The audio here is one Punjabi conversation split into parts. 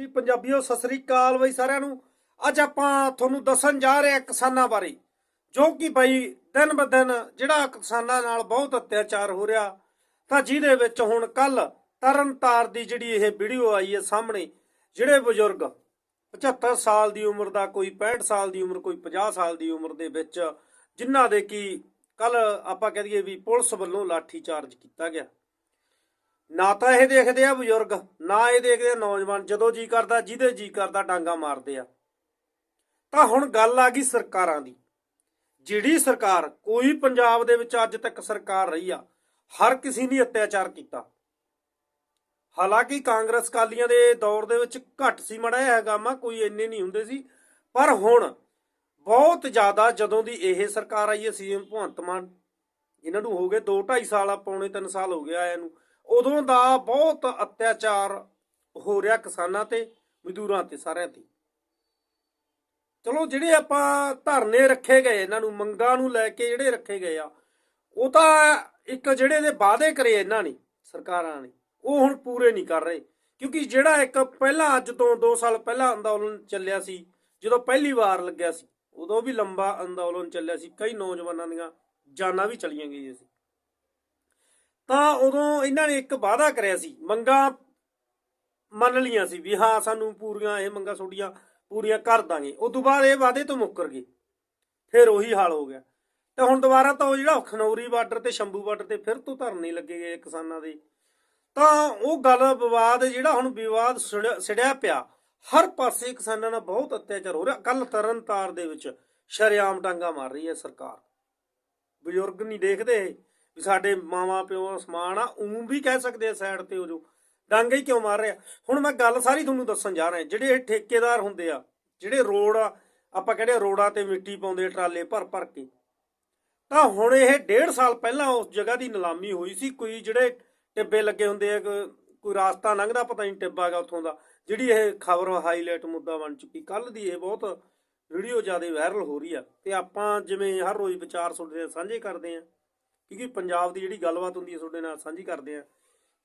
ਜੀ, ਪੰਜਾਬੀਓ, ਸਤਿ ਸ੍ਰੀ ਅਕਾਲ ਬਈ ਸਾਰਿਆਂ ਨੂੰ। ਅੱਜ ਆਪਾਂ ਤੁਹਾਨੂੰ ਦੱਸਣ ਜਾ ਰਹੇ ਹਾਂ ਕਿਸਾਨਾਂ ਬਾਰੇ, ਜੋ ਕਿ ਬਈ ਦਿਨ ਬ ਦਿਨ ਜਿਹੜਾ ਕਿਸਾਨਾਂ ਨਾਲ ਬਹੁਤ ਅਤਿਆਚਾਰ ਹੋ ਰਿਹਾ, ਤਾਂ ਜਿਹਦੇ ਵਿੱਚ ਹੁਣ ਕੱਲ ਤਰਨਤਾਰ ਦੀ ਜਿਹੜੀ ਇਹ ਵੀਡੀਓ ਆਈ ਹੈ ਸਾਹਮਣੇ, ਜਿਹੜੇ ਬਜ਼ੁਰਗ 75 ਸਾਲ ਦੀ ਉਮਰ ਦਾ ਕੋਈ 65 ਸਾਲ ਦੀ ਉਮਰ ਕੋਈ 50 ਸਾਲ ਦੀ ਉਮਰ ਦੇ ਵਿੱਚ ਜਿਨ੍ਹਾਂ ਦੇ ਕੀ ਕੱਲ ਆਪਾਂ ਕਹਿ ਦਈਏ ਵੀ ਪੁਲਿਸ ਵੱਲੋਂ ਲਾਠੀ ਚਾਰਜ ਕੀਤਾ ਗਿਆ। ਨਾ ਤਾਂ ਇਹ ਦੇਖਦੇ ਆ ਬਜ਼ੁਰਗ, ਨਾ ਇਹ ਦੇਖਦੇ ਆ ਨੌਜਵਾਨ, ਜਦੋਂ ਜੀ ਕਰਦਾ, ਜਿਹਦੇ ਜੀ ਕਰਦਾ ਡਾਂਗਾ ਮਾਰਦੇ ਆ। ਤਾਂ ਹੁਣ ਗੱਲ ਆ ਗਈ ਸਰਕਾਰਾਂ ਦੀ। ਜਿਹੜੀ ਸਰਕਾਰ, ਕੋਈ ਪੰਜਾਬ ਦੇ ਵਿੱਚ ਅੱਜ ਤੱਕ ਸਰਕਾਰ ਰਹੀ ਆ, ਹਰ ਕਿਸੇ ਨੇ ਅਤਿਆਚਾਰ ਕੀਤਾ। ਹਾਲਾਂਕਿ ਕਾਂਗਰਸ ਕਾਲੀਆਂ ਦੇ ਦੌਰ ਦੇ ਵਿੱਚ ਘੱਟ ਸੀ, ਮੜਾ ਹੈਗਾ ਮਾ ਕੋਈ ਇੰਨੇ ਨਹੀਂ ਹੁੰਦੇ ਸੀ। ਪਰ ਹੁਣ ਬਹੁਤ ਜ਼ਿਆਦਾ ਜਦੋਂ ਦੀ ਇਹ ਸਰਕਾਰ ਆਈ ਹੈ ਸੀਐਮ ਭਗਵੰਤ ਮਾਨ, ਇਹਨਾਂ ਨੂੰ ਹੋ ਗਏ 2 2.5 ਸਾਲ ਆ ਪੌਣੇ 3 ਸਾਲ ਹੋ ਗਿਆ ਆਇਆ ਨੂੰ ਉਦੋਂ ਦਾ ਬਹੁਤ ਅਤਿਆਚਾਰ ਹੋ ਰਿਹਾ ਕਿਸਾਨਾਂ ਤੇ, ਮਜ਼ਦੂਰਾਂ ਤੇ ਸਾਰਿਆਂ ਤੇ। ਚਲੋ ਜਿਹੜੇ ਆਪਾਂ ਧਰਨੇ ਰੱਖੇ ਗਏ, ਇਹਨਾਂ ਨੂੰ ਮੰਗਾਂ ਨੂੰ ਲੈ ਕੇ ਜਿਹੜੇ ਰੱਖੇ ਗਏ ਆ, ਉਹ ਤਾਂ ਇੱਕ ਜਿਹੜੇ ਦੇ ਵਾਅਦੇ ਕਰੇ ਇਹਨਾਂ ਨੇ, ਸਰਕਾਰਾਂ ਨੇ, ਉਹ ਹੁਣ ਪੂਰੇ ਨਹੀਂ ਕਰ ਰਹੇ। ਕਿਉਂਕਿ ਜਿਹੜਾ ਇੱਕ ਪਹਿਲਾਂ, ਅੱਜ ਤੋਂ 2 ਸਾਲ ਪਹਿਲਾਂ ਅੰਦੋਲਨ ਚੱਲਿਆ ਸੀ, ਜਦੋਂ ਪਹਿਲੀ ਵਾਰ ਲੱਗਿਆ ਸੀ, ਉਦੋਂ ਵੀ ਲੰਬਾ ਅੰਦੋਲਨ ਚੱਲਿਆ ਸੀ, ਕਈ ਨੌਜਵਾਨਾਂ ਦੀਆਂ ਜਾਨਾਂ ਵੀ ਚਲੀਆਂ ਗਈਆਂ ਸੀ। ਤਾਂ ਉਦੋਂ ਇਹਨਾਂ ਨੇ ਇੱਕ ਵਾਅਦਾ ਕਰਿਆ ਸੀ, ਮੰਗਾਂ ਮੰਨ ਲੀਆਂ ਸੀ ਵੀ ਹਾਂ ਸਾਨੂੰ ਪੂਰੀਆਂ ਇਹ ਮੰਗਾਂ ਤੁਹਾਡੀਆਂ ਪੂਰੀਆਂ ਕਰ ਦਾਂਗੇ। ਉਸ ਤੋਂ ਬਾਅਦ ਇਹ ਵਾਅਦੇ ਤੋਂ ਮੁੱਕਰ ਗਏ। ਫਿਰ ਉਹੀ ਹਾਲ ਹੋ ਗਿਆ। ਤੇ ਹੁਣ ਦੁਬਾਰਾ ਤਾਂ ਉਹ ਜਿਹੜਾ ਖਨੌਰੀ ਬਾਰਡਰ ਤੇ ਸ਼ੰਭੂ ਬਾਰਡਰ ਤੇ ਫਿਰ ਤੋਂ ਧਰਨੇ ਲੱਗੇ ਗਏ ਕਿਸਾਨਾਂ ਦੇ। ਤਾਂ ਉਹ ਗੱਲ ਵਿਵਾਦ ਜਿਹੜਾ ਹੁਣ ਵਿਵਾਦ ਛਿੜਿਆ ਛਿੜਿਆ ਪਿਆ, ਹਰ ਪਾਸੇ ਕਿਸਾਨਾਂ ਨਾਲ ਬਹੁਤ ਅਤਿਆਚਾਰ ਹੋ ਰਿਹਾ। ਕੱਲ ਤਰਨਤਾਰ ਦੇ ਵਿੱਚ ਸ਼ਰੇਆਮ ਡਾਂਗਾ ਮਾਰ ਰਹੀ ਹੈ ਸਰਕਾਰ। ਬਜ਼ੁਰਗ ਨਹੀਂ ਦੇਖਦੇ। ਵੀ ਸਾਡੇ ਮਾਵਾ ਪਿਓ ਸਮਾਨ ਆ ਉਂ ਵੀ ਕਹਿ ਸਕਦੇ ਆ ਸਾਈਡ ਤੇ ਹੋ ਜੋ। ਡਾਂਗਾ ਹੀ ਕਿਉਂ ਮਾਰ ਰਿਹਾ? ਹੁਣ ਮੈਂ ਗੱਲ ਸਾਰੀ ਤੁਹਾਨੂੰ ਦੱਸਣ ਜਾ ਰਿਹਾ, ਜਿਹੜੇ ਇਹ ਠੇਕੇਦਾਰ ਹੁੰਦੇ ਆ, ਜਿਹੜੇ ਰੋਡ ਆ, ਆਪਾਂ ਕਹਿੰਦੇ ਆ ਰੋਡਾਂ ਤੇ ਮਿੱਟੀ ਪਾਉਂਦੇ ਆ, ਟਰਾਲੇ ਭਰ ਭਰ ਕੇ। ਤਾਂ ਹੁਣ ਇਹ ਡੇਢ ਸਾਲ ਪਹਿਲਾਂ ਉਸ ਜਗ੍ਹਾ ਦੀ ਨਿਲਾਮੀ ਹੋਈ ਸੀ, ਕੋਈ ਜਿਹੜੇ ਟਿੱਬੇ ਲੱਗੇ ਹੁੰਦੇ ਆ ਕੋਈ ਰਾਸਤਾ ਲੰਘਦਾ, ਪਤਾ ਨਹੀਂ ਟਿੱਬਾ ਹੈਗਾ ਉੱਥੋਂ ਦਾ, ਜਿਹੜੀ ਇਹ ਖਬਰ ਹਾਈਲਾਈਟ ਮੁੱਦਾ ਬਣ ਚੁੱਕੀ। ਕੱਲ ਦੀ ਇਹ ਬਹੁਤ ਵੀਡੀਓ ਜ਼ਿਆਦਾ ਵਾਇਰਲ ਹੋ ਰਹੀ ਆ, ਤੇ ਆਪਾਂ ਜਿਵੇਂ ਹਰ ਰੋਜ਼ ਵਿਚਾਰ ਤੁਹਾਡੇ ਨਾਲ ਸਾਂਝੇ ਕਰਦੇ ਆ। ਕਿਉਂਕਿ ਪੰਜਾਬ ਦੀ ਜਿਹੜੀ ਗੱਲਬਾਤ ਹੁੰਦੀ ਹੈ ਤੁਹਾਡੇ ਨਾਲ ਸਾਂਝੀ ਕਰਦੇ ਆ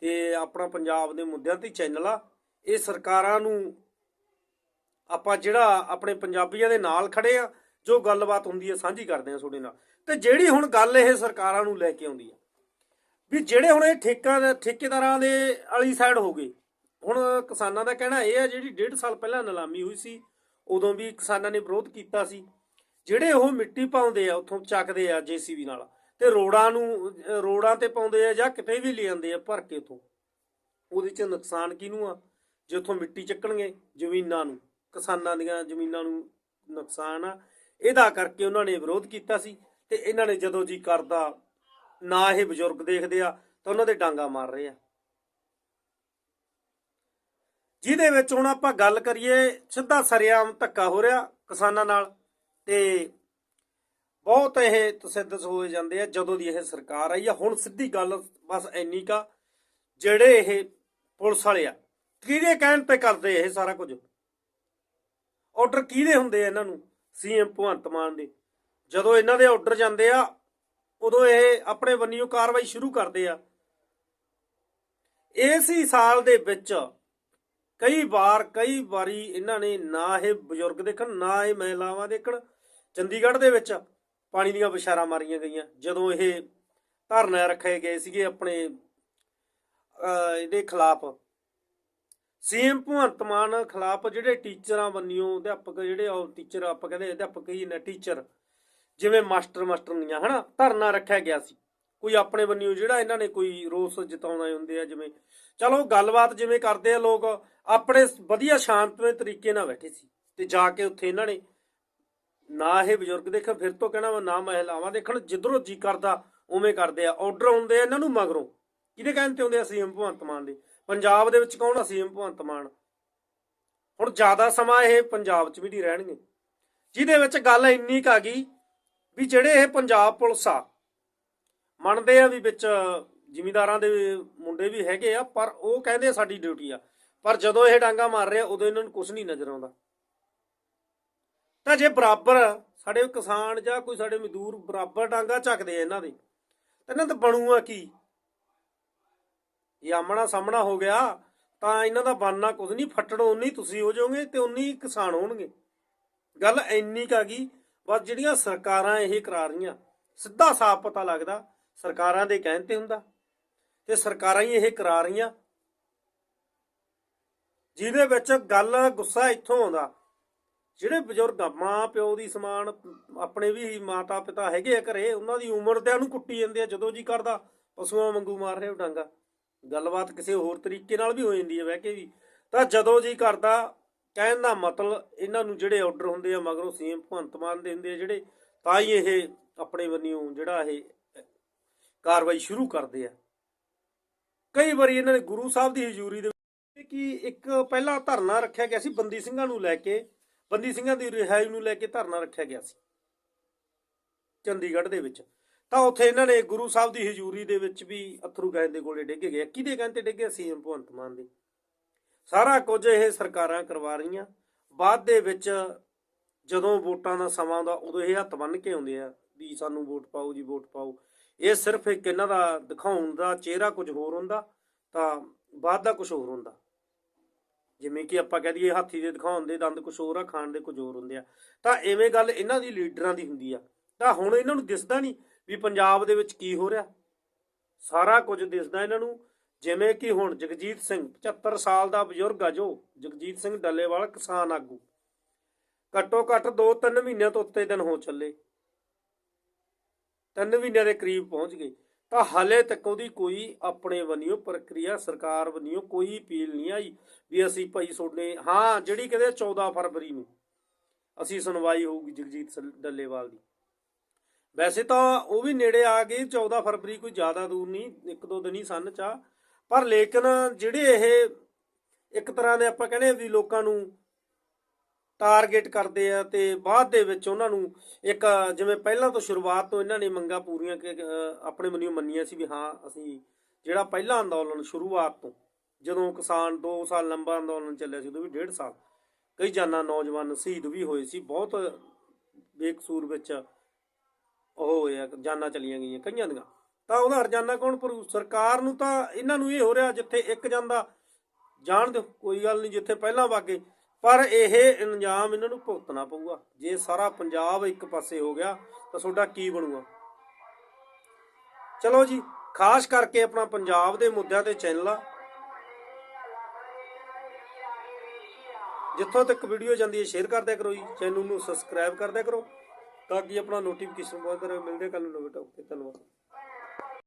ਤੇ ਆਪਣਾ ਪੰਜਾਬ ਦੇ ਮੁੱਦਿਆਂ ਤੇ ਚੈਨਲ ਆ। ਇਹ ਸਰਕਾਰਾਂ ਨੂੰ ਆਪਾਂ ਜਿਹੜਾ ਆਪਣੇ ਪੰਜਾਬੀਆਂ ਦੇ ਨਾਲ ਖੜੇ ਆ ਜੋ ਗੱਲਬਾਤ ਹੁੰਦੀ ਹੈ ਸਾਂਝੀ ਕਰਦੇ ਆ ਤੁਹਾਡੇ ਨਾਲ। ਤੇ ਜਿਹੜੀ ਹੁਣ ਗੱਲ ਇਹ ਸਰਕਾਰਾਂ ਨੂੰ ਲੈ ਕੇ ਆਉਂਦੀ ਆ, ਵੀ ਜਿਹੜੇ ਹੁਣ ਇਹ ਠੇਕਾ ਠੇਕੇਦਾਰਾਂ ਦੇ ਵਾਲੀ ਸਾਈਡ ਹੋ ਗਏ। ਹੁਣ ਕਿਸਾਨਾਂ ਦਾ ਕਹਿਣਾ ਇਹ ਆ ਜਿਹੜੀ ਡੇਢ ਸਾਲ ਪਹਿਲਾਂ ਨਿਲਾਮੀ ਹੋਈ ਸੀ, ਉਦੋਂ ਵੀ ਕਿਸਾਨਾਂ ਨੇ ਵਿਰੋਧ ਕੀਤਾ ਸੀ। ਜਿਹੜੇ ਉਹ ਮਿੱਟੀ ਪਾਉਂਦੇ ਆ, ਉੱਥੋਂ ਚੱਕਦੇ ਆ ਜੀਸੀਬੀ ਨਾਲ। ਤੇ ਰੋੜਾਂ ਨੂੰ ਰੋੜਾਂ ਤੇ ਪਾਉਂਦੇ ਆ ਜਾਂ ਕਿਤੇ ਵੀ ਲੈ ਆ ਭਰ ਕੇ ਉੱਥੋਂ ਉਹਦੇ ਚ ਨੁਕਸਾਨ ਕਿਹਨੂੰ ਆ? ਜੇ ਮਿੱਟੀ ਚੱਕਣਗੇ ਜ਼ਮੀਨਾਂ ਨੂੰ, ਕਿਸਾਨਾਂ ਦੀਆਂ ਜ਼ਮੀਨਾਂ ਨੂੰ ਨੁਕਸਾਨ ਆ। ਇਹਦਾ ਕਰਕੇ ਉਹਨਾਂ ਨੇ ਵਿਰੋਧ ਕੀਤਾ ਸੀ ਤੇ ਇਹਨਾਂ ਨੇ ਜਦੋਂ ਜੀ ਕਰਦਾ, ਨਾ ਇਹ ਬਜ਼ੁਰਗ ਦੇਖਦੇ ਆ, ਤਾਂ ਉਹਨਾਂ ਦੇ ਡਾਂਗਾ ਮਾਰ ਰਹੇ ਆ। ਜਿਹਦੇ ਵਿੱਚ ਹੁਣ ਆਪਾਂ ਗੱਲ ਕਰੀਏ, ਸਿੱਧਾ ਸਰਿਆਮ ਧੱਕਾ ਹੋ ਰਿਹਾ ਕਿਸਾਨਾਂ ਨਾਲ ਤੇ ਬਹੁਤ ਇਹ ਤਸੱਦਦ ਹੋ ਜਾਂਦੇ ਆ, ਜਦੋਂ ਦੀ ਇਹ ਸਰਕਾਰ ਆਈ ਆ। ਹੁਣ ਸਿੱਧੀ ਗੱਲ ਬਸ ਇੰਨੀ ਕਾ, ਜਿਹੜੇ ਇਹ ਪੁਲਿਸ ਵਾਲੇ ਆ, ਕਿਹਦੇ ਕਹਿਣ ਤੇ ਕਰਦੇ ਇਹ ਸਾਰਾ ਕੁਝ? ਆਰਡਰ ਕਿਹਦੇ ਹੁੰਦੇ ਆ ਇਹਨਾਂ ਨੂੰ? ਸੀਐਮ ਭਗਵੰਤ ਮਾਨ ਦੇ। ਜਦੋਂ ਇਹਨਾਂ ਦੇ ਆਰਡਰ ਜਾਂਦੇ ਆ, ਉਦੋਂ ਇਹ ਆਪਣੇ ਵੱਲੋਂ ਕਾਰਵਾਈ ਸ਼ੁਰੂ ਕਰਦੇ ਆ। ਇਸੇ ਸਾਲ ਦੇ ਵਿੱਚ ਕਈ ਵਾਰ, ਕਈ ਵਾਰੀ ਇਹਨਾਂ ਨੇ ਨਾ ਇਹ ਬਜ਼ੁਰਗ ਦੇਖਣ, ਨਾ ਇਹ ਮਹਿਲਾਵਾਂ ਦੇਖਣ। ਚੰਡੀਗੜ੍ਹ ਦੇ ਵਿੱਚ ਪਾਣੀ ਦੀਆਂ ਵਿਸ਼ਾਰਾਂ ਮਾਰੀਆਂ ਗਈਆਂ। ਜਦੋਂ ਇਹ ਧਰਨਾ ਰੱਖੇ ਗਏ ਸੀਗੇ ਆਪਣੇ ਅਹ, ਇਹਦੇ ਖਿਲਾਫ। ਸੀਐਮ ਭਗਵੰਤ ਮਾਨ ਖਿਲਾਫ ਜਿਹੜੇ ਟੀਚਰਾਂ ਬੰਨਿਓ ਅਧਿਆਪਕ ਜਿਹੜੇ ਉਹ ਟੀਚਰ ਆਪਾਂ ਕਹਿੰਦੇ ਅਧਿਆਪਕ ਹੀ ਨੇ ਟੀਚਰ ਜਿਵੇਂ ਮਾਸਟਰ ਮਾਸਟਰਨੀਆਂ ਹਨਾ ਧਰਨਾ ਰੱਖਿਆ ਗਿਆ ਸੀ। ਕੋਈ ਆਪਣੇ ਬੰਨਿਓ ਜਿਹੜਾ ਇਹਨਾਂ ਨੇ ਕੋਈ ਰੋਸ ਜਤਾਉਣਾ ਹੁੰਦੇ ਆ ਜਿਵੇਂ ਚਲੋ ਗੱਲਬਾਤ ਜਿਵੇਂ ਕਰਦੇ ਆ ਲੋਕ ਆਪਣੇ ਵਧੀਆ ਸ਼ਾਂਤਮਈ ਤਰੀਕੇ ਨਾਲ ਬੈਠੇ ਸੀ ਤੇ ਜਾ ਕੇ ਉੱਥੇ ਇਹਨਾਂ ਨੇ ਨਾ ਇਹ ਬਜ਼ੁਰਗ ਦੇਖਣ, ਫਿਰ ਤੋਂ ਕਹਿਣਾ ਵਾ ਨਾ ਮਹਿਲਾਵਾਂ ਦੇਖਣ, ਜਿੱਧਰੋਂ ਜੀ ਕਰਦਾ, ਉਵੇਂ ਕਰਦੇ ਆ। ਆਰਡਰ ਹੁੰਦੇ ਆ ਇਹਨਾਂ ਨੂੰ ਮਗਰੋਂ। ਕਿਹਦੇ ਕਹਿਣ ਤੇ ਹੁੰਦੇ ਆ ਸੀਐਮ ਭਗਵੰਤ ਮਾਨ ਦੇ? ਪੰਜਾਬ ਦੇ ਵਿੱਚ ਕੌਣ ਆ ਸੀਐਮ ਭਗਵੰਤ ਮਾਨ? ਹੁਣ ਜ਼ਿਆਦਾ ਸਮਾਂ ਇਹ ਪੰਜਾਬ 'ਚ ਵੀ ਨਹੀਂ ਰਹਿਣਗੇ। ਜਿਹਦੇ ਵਿੱਚ ਗੱਲ ਇੰਨੀ ਕੁ ਆ ਗਈ ਵੀ ਜਿਹੜੇ ਇਹ ਪੰਜਾਬ ਪੁਲਿਸ ਆ, ਮੰਨਦੇ ਆ ਵੀ ਵਿੱਚ ਜਿਮੀਦਾਰਾਂ ਦੇ ਮੁੰਡੇ ਵੀ ਹੈਗੇ ਆ, ਪਰ ਉਹ ਕਹਿੰਦੇ ਆ ਸਾਡੀ ਡਿਊਟੀ ਆ। ਪਰ ਜਦੋਂ ਇਹ ਡਾਂਗਾ ਮਾਰ ਰਿਹਾ, ਉਦੋਂ ਇਹਨਾਂ ਨੂੰ ਕੁਝ ਨਹੀਂ ਨਜ਼ਰ ਆਉਂਦਾ। ਤਾਂ ਜੇ ਬਰਾਬਰ ਸਾਡੇ ਕਿਸਾਨ ਜਾਂ ਕੋਈ ਸਾਡੇ ਮਜ਼ਦੂਰ ਬਰਾਬਰ ਡਾਂਗਾ ਚੱਕਦੇ ਆ ਇਹਨਾਂ ਦੇ ਇਹਨਾਂ ਦਾ ਬਣੂਗਾ ਕੀ? ਇਹ ਆਮਣਾ ਸਾਹਮਣਾ ਹੋ ਗਿਆ, ਤਾਂ ਇਹਨਾਂ ਦਾ ਬਣਨਾ ਕੁਝ ਨਹੀਂ, ਫੱਟੜ ਉਨੀ ਤੁਸੀਂ ਹੋ ਜਾਓਗੇ ਤੇ ਉਨੀ ਕਿਸਾਨ ਹੋਣਗੇ। ਗੱਲ ਇੰਨੀ ਕਾ ਗਈ, ਬਸ ਜਿਹੜੀਆਂ ਸਰਕਾਰਾਂ ਇਹ ਕਰਾ ਰਹੀਆਂ, ਸਿੱਧਾ ਸਾਫ਼ ਪਤਾ ਲੱਗਦਾ, ਸਰਕਾਰਾਂ ਦੇ ਕਹਿਣ ਤੇ ਹੁੰਦਾ। ਤੇ ਸਰਕਾਰਾਂ ਹੀ ਇਹ ਕਰਾ ਰਹੀਆਂ। ਜਿਹਦੇ ਵਿੱਚ ਗੱਲ ਗੁੱਸਾ ਇੱਥੋਂ ਆਉਂਦਾ ਜਿਹੜੇ ਬਜ਼ੁਰਗ ਆ, ਮਾਂ ਪਿਓ ਦੀ ਸਮਾਨ ਆਪਣੇ ਵੀ ਮਾਤਾ ਪਿਤਾ ਹੈਗੇ ਆ ਘਰੇ ਉਹਨਾਂ ਦੀ ਉਮਰ ਦੇ ਉਹਨੂੰ ਕੁੱਟੀ ਜਾਂਦੇ ਆ ਜਦੋਂ ਜੀ ਕਰਦਾ ਪਸ਼ੂਆਂ ਵਾਂਗੂ ਮਾਰ ਰਹੇ ਉਹ ਡਾਂਗਾ। ਗੱਲਬਾਤ ਕਿਸੇ ਹੋਰ ਤਰੀਕੇ ਨਾਲ ਵੀ ਹੋ ਜਾਂਦੀ ਹੈ ਵਹਿ ਕੇ ਵੀ। ਤਾਂ ਜਦੋਂ ਜੀ ਕਰਦਾ ਕਹਿਣ ਦਾ ਮਤਲਬ ਇਹਨਾਂ ਨੂੰ ਜਿਹੜੇ ਆਰਡਰ ਹੁੰਦੇ ਆ ਮਗਰੋਂ ਸੀਐਮ ਭਗਵੰਤ ਮਾਨ ਦੇ ਹੁੰਦੇ ਆ ਜਿਹੜੇ ਤਾਂ ਹੀ ਇਹ ਆਪਣੇ ਵੱਲੋਂ ਜਿਹੜਾ ਇਹ ਕਾਰਵਾਈ ਸ਼ੁਰੂ ਕਰਦੇ ਆ। ਕਈ ਵਾਰੀ ਇਹਨਾਂ ਨੇ ਗੁਰੂ ਸਾਹਿਬ ਦੀ ਹਜ਼ੂਰੀ ਦੇ ਕਿ ਇੱਕ ਪਹਿਲਾਂ ਧਰਨਾ ਰੱਖਿਆ ਗਿਆ ਸੀ ਬੰਦੀ ਸਿੰਘਾਂ ਨੂੰ ਲੈ ਕੇ। ਬੰਦੀ ਸਿੰਘਾਂ ਦੀ ਰਿਹਾਈ ਨੂੰ ਲੈ ਕੇ ਧਰਨਾ ਰੱਖਿਆ ਗਿਆ ਸੀ। ਚੰਡੀਗੜ੍ਹ ਦੇ ਵਿੱਚ। ਤਾਂ ਉੱਥੇ ਇਹਨਾਂ ਨੇ ਗੁਰੂ ਸਾਹਿਬ ਦੀ ਹਜ਼ੂਰੀ ਦੇ ਵਿੱਚ ਵੀ ਅਥਰੂ ਗੈਸ ਦੇ ਗੋਲੇ ਡਿੱਗੇ ਗਏ। ਕਿਹਦੇ ਕਹਿੰਦੇ ਡਿੱਗੇ ਸੀਐਮ ਭਗਵੰਤ ਮਾਨ ਦੇ। ਸਾਰਾ ਕੁਝ ਇਹ ਸਰਕਾਰਾਂ ਕਰਵਾ ਰਹੀਆਂ। ਬਾਅਦ ਦੇ ਵਿੱਚ ਜਦੋਂ ਵੋਟਾਂ ਦਾ ਸਮਾਂ ਆਉਂਦਾ, ਉਦੋਂ ਇਹ ਹੱਥ ਬੰਨ ਕੇ ਆਉਂਦੇ ਆ ਵੀ ਸਾਨੂੰ ਵੋਟ ਪਾਓ ਜੀ, ਵੋਟ ਪਾਓ। ਇਹ ਸਿਰਫ ਇੱਕ ਇਹਨਾਂ ਦਾ ਦਿਖਾਉਣ ਦਾ ਚਿਹਰਾ ਕੁਝ ਹੋਰ ਹੁੰਦਾ ਤਾਂ ਬਾਅਦ ਦਾ ਕੁਝ ਹੋਰ ਹੁੰਦਾ। ਜਿਵੇਂ ਕਿ ਆਪਾਂ ਕਹਿ ਦਈਏ ਹਾਥੀ ਦੇ ਦਿਖਾਉਣ ਦੇ ਦੰਦ ਕੁਝ ਹੋਰ ਆ, ਖਾਣ ਦੇ ਕੁਝ ਹੋਰ ਹੁੰਦੇ ਆ। ਤਾਂ ਐਵੇਂ ਗੱਲ ਇਹਨਾਂ ਦੀ ਲੀਡਰਾਂ ਦੀ ਹੁੰਦੀ ਆ। ਤਾਂ ਹੁਣ ਇਹਨਾਂ ਨੂੰ ਦਿਸਦਾ ਨਹੀਂ ਵੀ ਪੰਜਾਬ ਦੇ ਵਿੱਚ ਕੀ ਹੋ ਰਿਹਾ। ਸਾਰਾ ਕੁਝ ਦਿਸਦਾ ਇਹਨਾਂ ਨੂੰ, ਜਿਵੇਂ ਕਿ ਹੁਣ ਜਗਜੀਤ ਸਿੰਘ 75 ਸਾਲ ਦਾ ਬਜ਼ੁਰਗ ਆ ਜੋ, ਜਗਜੀਤ ਸਿੰਘ ਡੱਲੇਵਾਲ ਕਿਸਾਨ ਆਗੂ। ਘੱਟੋ ਘੱਟ 2-3 ਮਹੀਨਿਆਂ ਤੋਂ ਉੱਤੇ ਦਿਨ ਹੋ ਚੱਲੇ। 3 ਮਹੀਨਿਆਂ ਦੇ ਕਰੀਬ ਪਹੁੰਚ ਗਏ। ਤਾਂ ਹਾਲੇ ਤੱਕ ਉਹਦੀ ਕੋਈ ਆਪਣੇ ਵੱਲੋਂ ਪ੍ਰਕਿਰਿਆ, ਸਰਕਾਰ ਵੱਲੋਂ ਕੋਈ ਅਪੀਲ ਨਹੀਂ ਆਈ ਵੀ ਅਸੀਂ ਭਾਈ ਤੁਹਾਡੇ, ਹਾਂ, ਜਿਹੜੀ ਕਹਿੰਦੇ 14 ਫਰਵਰੀ ਨੂੰ ਅਸੀਂ ਸੁਣਵਾਈ ਹੋਊਗੀ ਜਗਜੀਤ ਡੱਲੇਵਾਲ ਦੀ। ਵੈਸੇ ਤਾਂ ਉਹ ਵੀ ਨੇੜੇ ਆ ਗਈ 14 ਫਰਵਰੀ ਕੋਈ ਜ਼ਿਆਦਾ ਦੂਰ ਨਹੀਂ, ਇੱਕ ਦੋ ਦਿਨ ਹੀ ਸਨ ਚਾ ਪਰ ਲੇਕਿਨ ਜਿਹੜੇ ਇਹ ਇੱਕ ਤਰ੍ਹਾਂ ਦੇ ਆਪਾਂ ਕਹਿੰਦੇ ਵੀ ਲੋਕਾਂ ਨੂੰ ਟਾਰਗੇਟ ਕਰਦੇ ਆ ਤੇ ਬਾਅਦ ਦੇ ਵਿੱਚ ਉਹਨਾਂ ਨੂੰ ਇੱਕ ਜਿਵੇਂ ਪਹਿਲਾਂ ਤੋਂ ਸ਼ੁਰੂਆਤ ਤੋਂ ਇਹਨਾਂ ਨੇ ਮੰਗਾਂ ਪੂਰੀਆਂ ਆਪਣੇ ਮਨਿਓ ਮੰਨੀਆਂ ਸੀ ਵੀ ਹਾਂ, ਅਸੀਂ ਜਿਹੜਾ ਪਹਿਲਾ ਅੰਦੋਲਨ ਸ਼ੁਰੂਆਤ ਤੋਂ ਜਦੋਂ ਕਿਸਾਨ 2 ਸਾਲ ਲੰਬਾ ਅੰਦੋਲਨ ਚੱਲਿਆ ਸੀ ਉਦੋਂ ਵੀ 1.5 ਸਾਲ, ਕਈ ਜਾਨਾਂ ਨੌਜਵਾਨ ਸ਼ਹੀਦ ਵੀ ਹੋਏ ਸੀ, ਬਹੁਤ ਬੇਕਸੂਰ ਵਿੱਚ ਉਹ ਹੋਇਆ ਜਾਨਾਂ ਚਲੀਆਂ ਗਈਆਂ ਕਈਆਂ ਦੀਆਂ। ਤਾਂ ਉਹਦਾ ਹਰਜਾਨਾ ਕੌਣ ਭਰੂ? ਸਰਕਾਰ ਨੂੰ ਤਾਂ ਇਹਨਾਂ ਨੂੰ ਇਹ ਹੋ ਰਿਹਾ ਜਿੱਥੇ ਇੱਕ ਜਾਂਦਾ, ਜਾਣ ਦਿਓ, ਕੋਈ ਗੱਲ ਨਹੀਂ, ਜਿੱਥੇ ਪਹਿਲਾਂ ਵਾਗੇ ਪਰ ਇਹ ਇੰਜਾਮ ਇਹਨਾਂ ਨੂੰ ਭੁਗਤਣਾ ਪਊਗਾ। ਜੇ ਸਾਰਾ ਪੰਜਾਬ ਇੱਕ ਪਾਸੇ ਹੋ ਗਿਆ, ਤਾਂ ਤੁਹਾਡਾ ਕੀ ਬਣੂਗਾ? ਚਲੋ ਜੀ, ਖਾਸ ਕਰਕੇ ਆਪਣਾ ਪੰਜਾਬ ਦੇ ਮੁੱਦਿਆਂ ਤੇ ਚੈਨਲ। ਆ ਜਿੱਥੋਂ ਤੱਕ ਵੀਡੀਓ ਜਾਂਦੀ ਹੈ, ਸ਼ੇਅਰ ਕਰ ਕਰੋ ਜੀ। ਚੈਨਲ ਨੂੰ ਸਬਸਕ੍ਰਾਈਬ ਕਰ ਕਰੋ, ਤਾਂ ਕਿ ਆਪਣਾ ਨੋਟੀਫਿਕੇਸ਼ਨ ਬਹੁਤ ਰਹੇ ਮਿਲਦੇ ਕੱਲ ਨੂੰ ਨਵੇਂ ਟੌਪਿਕ ਤੇ ਧੰਨਵਾਦ।